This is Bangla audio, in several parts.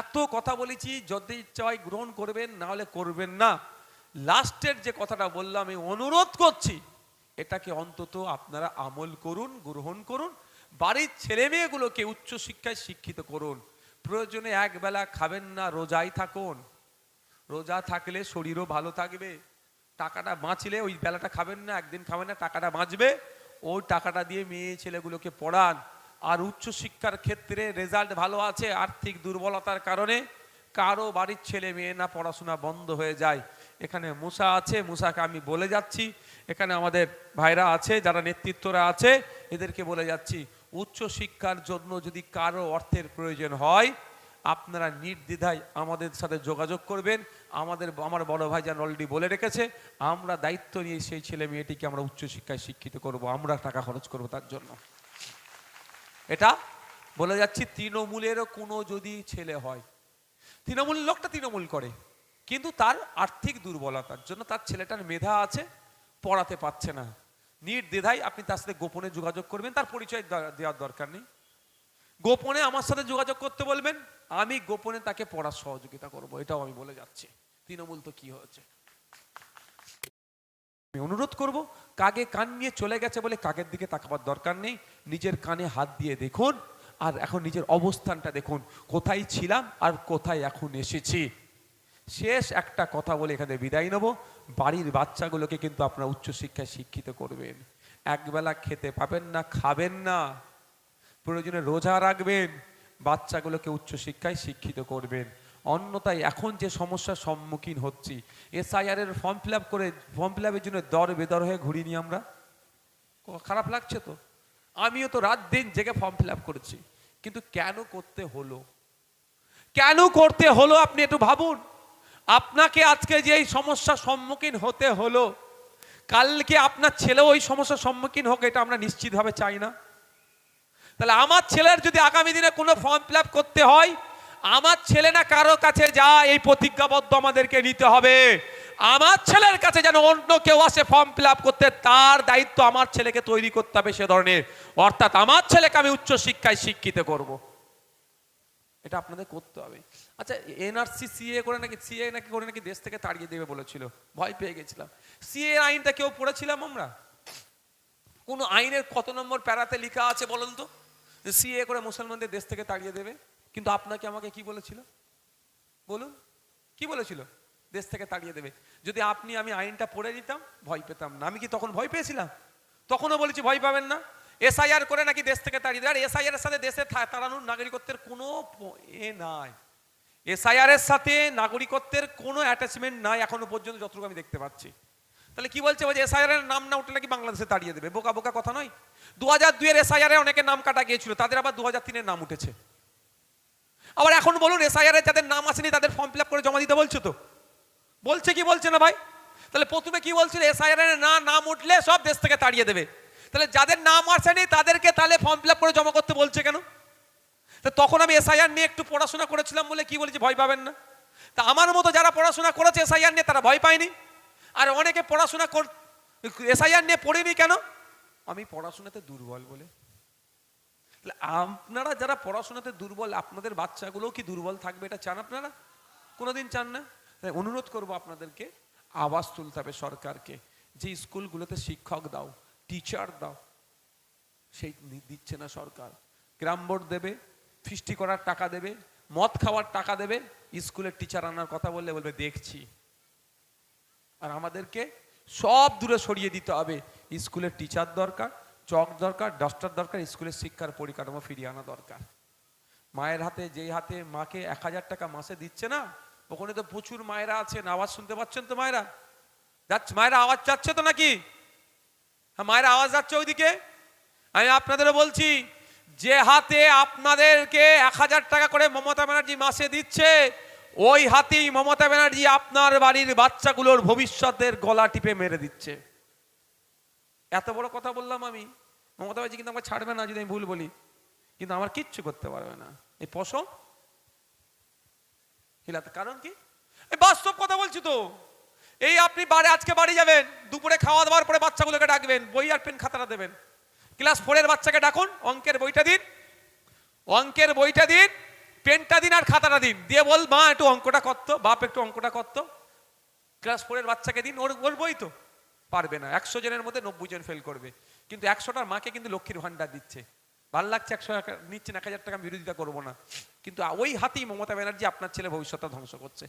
এত কথা বলেছি, যদি হয় গ্রহণ করবেন না হলে করবেন না। লাস্টের যে কথাটা বললাম, আমি অনুরোধ করছি, এটাকে অন্তত আপনারা আমল করুন, গ্রহণ করুন। বাড়ির ছেলে মেয়েগুলোকে উচ্চশিক্ষায় শিক্ষিত করুন। প্রয়োজনে একবেলা খাবেন না, রোজাই থাকুন। রোজা থাকলে শরীরও ভালো থাকবে। টাকাটা বাঁচলে ওই বেলাটা খাবেন না, একদিন খাবেন না, টাকাটা বাঁচবে। ওই টাকাটা দিয়ে মেয়ে ছেলেগুলোকে পড়ান। আর উচ্চশিক্ষার ক্ষেত্রে রেজাল্ট ভালো আছে, আর্থিক দুর্বলতার কারণে কারও বাড়ির ছেলে মেয়ে না পড়াশোনা বন্ধ হয়ে যায়। এখানে মুসা আছে, মুসাকে আমি বলে যাচ্ছি। এখানে আমাদের ভাইরা আছে, যারা নেতৃত্বরা আছে, এদেরকে বলে যাচ্ছি, উচ্চশিক্ষার জন্য যদি কারও অর্থের প্রয়োজন হয়, আপনারা নির্দ্বিধায় আমাদের সাথে যোগাযোগ করবেন। আমাদের, আমার বড় ভাই যেন অলরেডি বলে রেখেছে, আমরা দায়িত্ব নিয়ে সেই ছেলে মেয়েটিকে আমরা উচ্চশিক্ষায় শিক্ষিত করব, আমরা টাকা খরচ করব তার জন্য। এটা বলে যাচ্ছি, তৃণমূলেরও কোনো যদি ছেলে হয়, তৃণমূল, লোকটা তৃণমূল করে, কিন্তু তার আর্থিক দুর্বলতার জন্য তার ছেলেটার মেধা আছে, পড়াতে পারছে না। নির্দ্বিধায় আপনি তার সাথে গোপনে যোগাযোগ করবেন, তার পরিচয় দেওয়ার দরকার নেই। গোপনে আমার সাথে যোগাযোগ করতে বলবেন, আমি গোপনে তাকে পড়ার সহযোগিতা করব, এটাও আমি বলে যাচ্ছি। তৃণমূল তো কি হয়েছে? আমি অনুরোধ করব কাগে কান নিয়ে চলে গেছে বলে কাকের দিকে তাকাবার দরকার নেই নিজের কানে হাত দিয়ে দেখুন আর এখন নিজের অবস্থানটা দেখুন। কোথায় ছিলাম আর কোথায় এখন এসেছি? শেষ একটা কথা বলে এখানে বিদায় নেব। বাড়ির বাচ্চাগুলোকে কিন্তু আপনারা উচ্চশিক্ষায় শিক্ষিত করবেন। একবেলা খেতে পাবেন না, খাবেন না। প্রয়োজনে রোজা রাখবেন। বাচ্চাগুলোকে উচ্চশিক্ষায় শিক্ষিত করবেন। অন্যথায় এখন যে সমস্যার সম্মুখীন হচ্ছি, এসআইআর এর ফর্ম ফিল করে ফর্ম ফিল জন্য দর বেদর হয়ে ঘুরিনি আমরা। খারাপ লাগছে তো? আমিও তো রাত দিন জেগে ফর্ম ফিল আপ করেছি। কিন্তু কেন করতে হলো? কেন করতে হলো আপনি একটু ভাবুন। আপনাকে আজকে যে এই সমস্যার সম্মুখীন হতে হলো, কালকে আপনার ছেলেও ওই সমস্যার সম্মুখীন হোক, এটা আমরা নিশ্চিতভাবে চাই না। তাহলে আমার ছেলের যদি আগামী দিনে কোনো ফর্ম ফিল করতে হয়, আমার ছেলে না কারও কাছে যা এই প্রতিজ্ঞাবদ্ধ আমাদেরকে নিতে হবে। আমার ছেলের কাছে যেন অন্য কেউ আসে ফর্ম ফিল করতে, তার দায়িত্ব আমার ছেলেকে তৈরি করতে হবে সে ধরনের। অর্থাৎ আমার ছেলেকে আমি উচ্চ শিক্ষায় শিক্ষিত করব। এটা আপনাদের করতে হবে। আচ্ছা এনআরসি, সিএ করে নাকি, সিএ নাকি করে নাকি দেশ থেকে তাড়িয়ে দেবে বলেছিল। ভয় পেয়ে গেছিলাম। সিএ আইনটা কেউ পড়েছিলাম আমরা? কোন আইনের কত নম্বর প্যারাতে লেখা আছে বলুন তো? সিএ করে মুসলমানদের দেশ থেকে তাড়িয়ে দেবে। কিন্তু আপনাকে আমাকে কি বলেছিল? বলুন। কি বলেছিল? দেশ থেকে তাড়িয়ে দেবে। যদি আপনি আমি আইনটা পড়ে নিতাম, ভয় পেতাম না। আমি কি তখন ভয় পেয়েছিলাম? তখনও বলেছি, ভয় পাবেন না। এসআইআর করে নাকি দেশ থেকে তাড়িয়ে দেবে। আর এসআইআর এর সাথে দেশে তাড়ানোর নাগরিকত্বের কোনো এ নাই। এসআইআর এর সাথে নাগরিকত্বের কোনো অ্যাটাচমেন্ট নাই এখনও পর্যন্ত, যতটুকু আমি দেখতে পাচ্ছি। তাহলে কি বলছে? বলছে, এসআইআর এর নাম না উঠলে নাকি বাংলাদেশে তাড়িয়ে দেবে। বোকা বোকা কথা নয়। দু হাজার দুইয়ের এসআইআর এ অনেকের নাম কাটা গিয়েছিল, তাদের আবার দু হাজার তিনের নাম উঠেছে। আবার এখন বলুন, এসআইআর এ যাদের নাম আসেনি, তাদের ফর্ম ফিল আপ করে জমা দিতে বলছো তো? বলছে কি বলছে না ভাই? তাহলে প্রথমে কি বলছিল? এসআইআর না নাম উঠলে সব দেশ থেকে তাড়িয়ে দেবে। তাহলে যাদের নাম আসেনি তাদেরকে তাহলে ফর্ম ফিল করে জমা করতে বলছে কেন? তো তখন আমি এসআইআর নিয়ে একটু পড়াশোনা করেছিলাম বলে কি বলেছি ভয় পাবেন না। তা আমার মতো যারা পড়াশোনা করেছে এসআইআর নিয়ে, তারা ভয় পায়নি। আর অনেকে পড়াশোনা কর, এসআইআর নিয়ে পড়িনি কেন? আমি পড়াশোনাতে দুর্বল বলে। আপনারা যারা পড়াশোনাতে দুর্বল, আপনাদের বাচ্চাগুলোও কি দুর্বল থাকবে এটা চান আপনারা? কোনোদিন চান না? তাই অনুরোধ করব আপনাদেরকে, আওয়াজ তুলতে হবে সরকারকে, যে স্কুলগুলোতে শিক্ষক দাও টিচার দাও, সেই দিচ্ছে না সরকার। গ্রাম বোর্ড দেবে, ফিস্টি করার টাকা দেবে, মদ খাওয়ার টাকা দেবে, স্কুলের টিচার আনার কথা বললে বলবে, দেখছি। আর আমাদেরকে সব দূরে সরিয়ে দিতে হবে। স্কুলের টিচার দরকার, চক দরকার ডাস্টার দরকার, স্কুলের শিক্ষার পরিকাঠামো ফিরিয়ে আনা দরকার। মায়ের হাতে, যেই হাতে মাকে এক হাজার টাকা মাসে দিচ্ছে না ওখানে তো প্রচুর মায়েরা আছেন, আওয়াজ শুনতে পাচ্ছেন তো মায়েরা? যাচ্ছে, মায়েরা আওয়াজ যাচ্ছে তো নাকি? হ্যাঁ মায়েরা আওয়াজ যাচ্ছে ওইদিকে? আমি আপনাদেরও বলছি, যে হাতে আপনাদেরকে এক হাজার টাকা করে মমতা ব্যানার্জি মাসে দিচ্ছে, ওই হাতেই মমতা ব্যানার্জি আপনার বাড়ির বাচ্চাগুলোর ভবিষ্যতের গলা টিপে মেরে দিচ্ছে। এত বড় কথা বললাম আমি। মমতা ব্যানার্জি কিন্তু আমাকে ছাড়বে না যদি আমি ভুল বলি। কিন্তু আমার কিচ্ছু করতে পারবে না। এই পশম? হিলাতে, কারণ কি? এই বাস্তব কথা বলছি তো। এই আপনি বাড়ি আজকে বাড়ি যাবেন, দুপুরে খাওয়া দাওয়ার পরে বাচ্চাগুলোকে ডাকবেন, বই আর পেন খাতাটা দেবেন। ক্লাস ফোরের বাচ্চাকে ডাকুন, অঙ্কের বইটা দিন, অঙ্কের বইটা দিন, পেনটা দিন আর খাতাটা দিন। দিয়ে বল, মা, একটু অঙ্কটা করতো বাপ একটু অঙ্কটা করতো ক্লাস ফোরের বাচ্চাকে দিন, ওর ওর বই তো। পারবে না। একশো জনের মধ্যে নব্বই জন ফেল করবে। কিন্তু একশোটার মাকে কিন্তু লক্ষ্মীর ভান্ডার দিচ্ছে। ভালো লাগছে একশো নিচ্ছেন এক হাজার টাকা বিরোধিতা করব না। কিন্তু ওই হাতেই মমতা ব্যানার্জি আপনার ছেলে ভবিষ্যৎটা ধ্বংস করছে।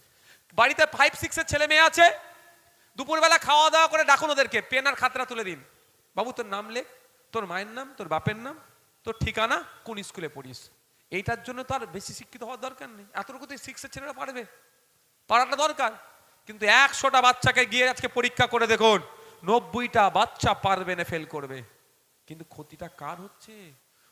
বাড়িতে ফাইভ সিক্সের ছেলে মেয়ে আছে, দুপুরবেলা খাওয়া দাওয়া করে ডাকুন ওদেরকে, পেন আর খাতরা তুলে দিন। বাবু, তোর নাম লেখ, তোর মায়ের নাম, তোর বাপের নাম, তোর ঠিকানা, কোন স্কুলে পড়িস? এইটার জন্য তো আর বেশি শিক্ষিত হওয়ার দরকার নেই। এতটুকু তো সিক্সের ছেলেরা পারবে। পারাটা দরকার। কিন্তু একশোটা বাচ্চাকে গিয়ে আজকে পরীক্ষা করে দেখুন, নব্বইটা বাচ্চা পারবে না ফেল করবে। কিন্তু ক্ষতিটা কার হচ্ছে?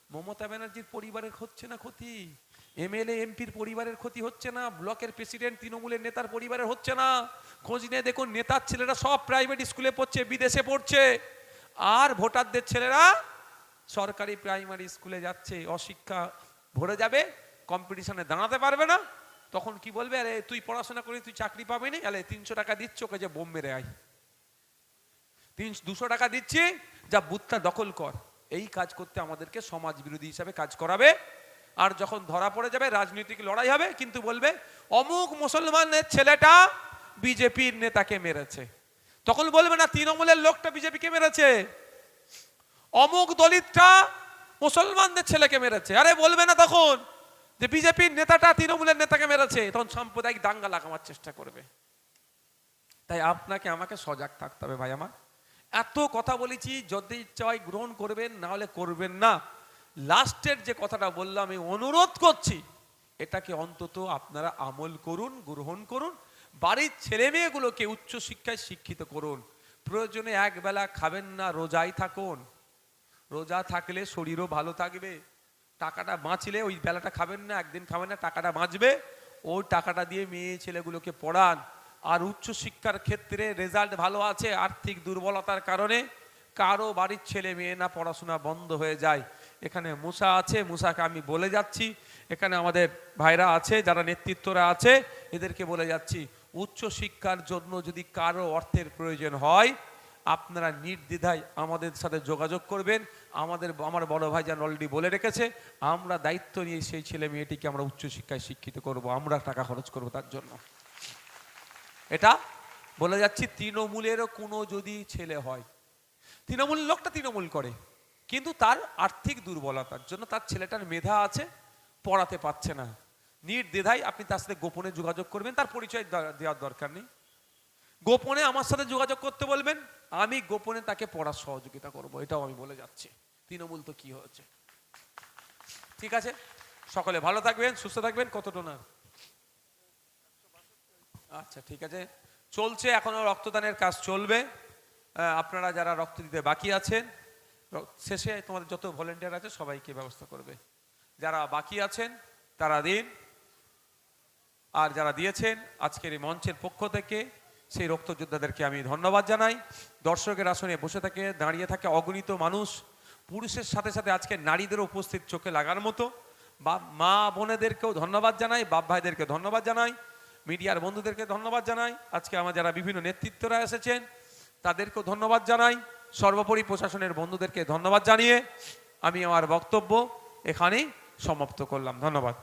মমতা ব্যানার্জির পরিবারের হচ্ছে না ক্ষতি? এমএলএ, এমপির পরিবারের ক্ষতি হচ্ছে না? ব্লকের প্রেসিডেন্ট, তৃণমূলের নেতার পরিবারের হচ্ছে না? খোঁজ নিয়ে দেখুন, নেতার ছেলেরা সব প্রাইভেট স্কুলে পড়ছে, বিদেশে পড়ছে। আর ভোটারদের ছেলেরা সরকারি প্রাইমারি স্কুলে যাচ্ছে, অশিক্ষা ভরে যাবে, কম্পিটিশনে দাঁড়াতে পারবে না। তখন কি বলবে? আরে, তুই পড়াশোনা করে তুই চাকরি পাবি না? আরে, তিনশো টাকা দিচ্ছ, ওকে যে বোম মেরে আয়। তিন দুশো টাকা দিচ্ছি, যা বুথটা দখল কর। এই কাজ করতে আমাদেরকে সমাজ বিরোধী হিসাবে কাজ করাবে। আর যখন ধরা পড়ে যাবে, রাজনৈতিক লড়াই হবে, কিন্তু বলবে, অমুক মুসলমানের ছেলেটা বিজেপির নেতাকে মেরেছে। তখন বলবে, না, তৃণমূলের লোকটা বিজেপিকে মেরেছে। অমুক দলিতটা মুসলমানদের ছেলেকে মেরেছে। আরে বলবে না তখন যে বিজেপির নেতাটা তৃণমূলের নেতাকে মেরেছে। তখন সাম্প্রদায়িক দাঙ্গা লাগাবার চেষ্টা করবে। তাই আপনাকে আমাকে সজাগ থাকতে হবে ভাই আমার। এত কথা বলেছি, যদি চাই গ্রহণ করবেন না হলে করবেন না। লাস্টের যে কথাটা বললাম, আমি অনুরোধ করছি, এটাকে অন্তত আপনারা আমল করুন, গ্রহণ করুন। বাড়ির ছেলে মেয়েগুলোকে উচ্চ শিক্ষায় শিক্ষিত করুন। প্রয়োজনে একবেলা খাবেন না, রোজাই থাকুন। রোজা থাকলে শরীরও ভালো থাকবে। টাকাটা বাঁচলে ওই বেলাটা খাবেন না, একদিন খাবেন না, টাকাটা বাঁচবে। ওই টাকাটা দিয়ে মেয়ে ছেলেগুলোকে পড়ান। আর উচ্চ শিক্ষার ক্ষেত্রে রেজাল্ট ভালো আছে, আর্থিক দুর্বলতার কারণে কারও বাড়ির ছেলে মেয়ে না পড়াশোনা বন্ধ হয়ে যায়। এখানে মুসা আছে, মুসাকে আমি বলে যাচ্ছি। এখানে আমাদের ভাইরা আছে, যারা নেতৃত্বরা আছে, এদেরকে বলে যাচ্ছি, উচ্চ শিক্ষার জন্য যদি কারও অর্থের প্রয়োজন হয়, আপনারা নির্দ্বিধায় আমাদের সাথে যোগাযোগ করবেন। আমাদের আমার বড় ভাই যেন অলরেডি বলে রেখেছে, আমরা দায়িত্ব নিয়ে সেই ছেলে মেয়েটিকে আমরা উচ্চশিক্ষায় শিক্ষিত করব, আমরা টাকা খরচ করব তার জন্য। এটা বলে যাচ্ছি তৃণমূলেরও কোনো যদি ছেলে হয়, তৃণমূল লোকটা তৃণমূল করে, কিন্তু তার আর্থিক দুর্বলতার জন্য তার ছেলেটার মেধা আছে, পড়াতে পারছে না। নির্দ্বিধায় আপনি তার সাথে গোপনে যোগাযোগ করবেন, তার পরিচয় দেওয়া- দেওয়ার দরকার নেই। গোপনে আমার সাথে যোগাযোগ করতে বলবেন, আমি গোপনে তাকে পড়ার সহযোগিতা করব, এটাও আমি বলে যাচ্ছি। তৃণমূল তো কি হয়েছে? ঠিক আছে? সকলে ভালো থাকবেন, সুস্থ থাকবেন কত টোনার আচ্ছা ঠিক আছে। চলছে, এখনও রক্তদানের কাজ চলবে। আপনারা যারা রক্ত দিতে বাকি আছেন শেষে তোমাদের যত ভলেন্টিয়ার আছে, সবাইকে ব্যবস্থা করবে। যারা বাকি আছেন, তারা দিন। আর যারা দিয়েছেন, আজকের এই মঞ্চের পক্ষ থেকে সেই রক্তযোদ্ধাদেরকে আমি ধন্যবাদ জানাই। দর্শকের আসনে বসে থাকে, দাঁড়িয়ে থাকে অগণিত মানুষ। পুরুষের সাথে সাথে আজকে নারীদের উপস্থিত চোখে লাগার মতো। বা মা বোনেদেরকেও ধন্যবাদ জানাই, বাপ ভাইদেরকে ধন্যবাদ জানাই। মিডিয়ার বন্ধুদেরকে ধন্যবাদ জানাই। আজকে আমার যারা বিভিন্ন নেতৃত্বরা এসেছেন, তাদেরকেও ধন্যবাদ জানাই। সর্বোপরি প্রশাসনের বন্ধুদেরকে ধন্যবাদ জানিয়ে আমি আমার বক্তব্য এখানেই সমাপ্ত করলাম। ধন্যবাদ।